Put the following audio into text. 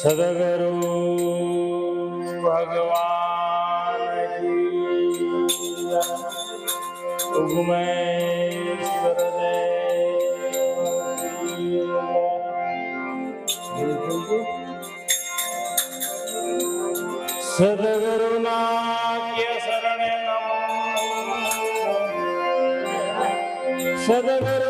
सदगुरु भगवान उगमेश्वर सदगुरु नाक्य शरण सदगुरु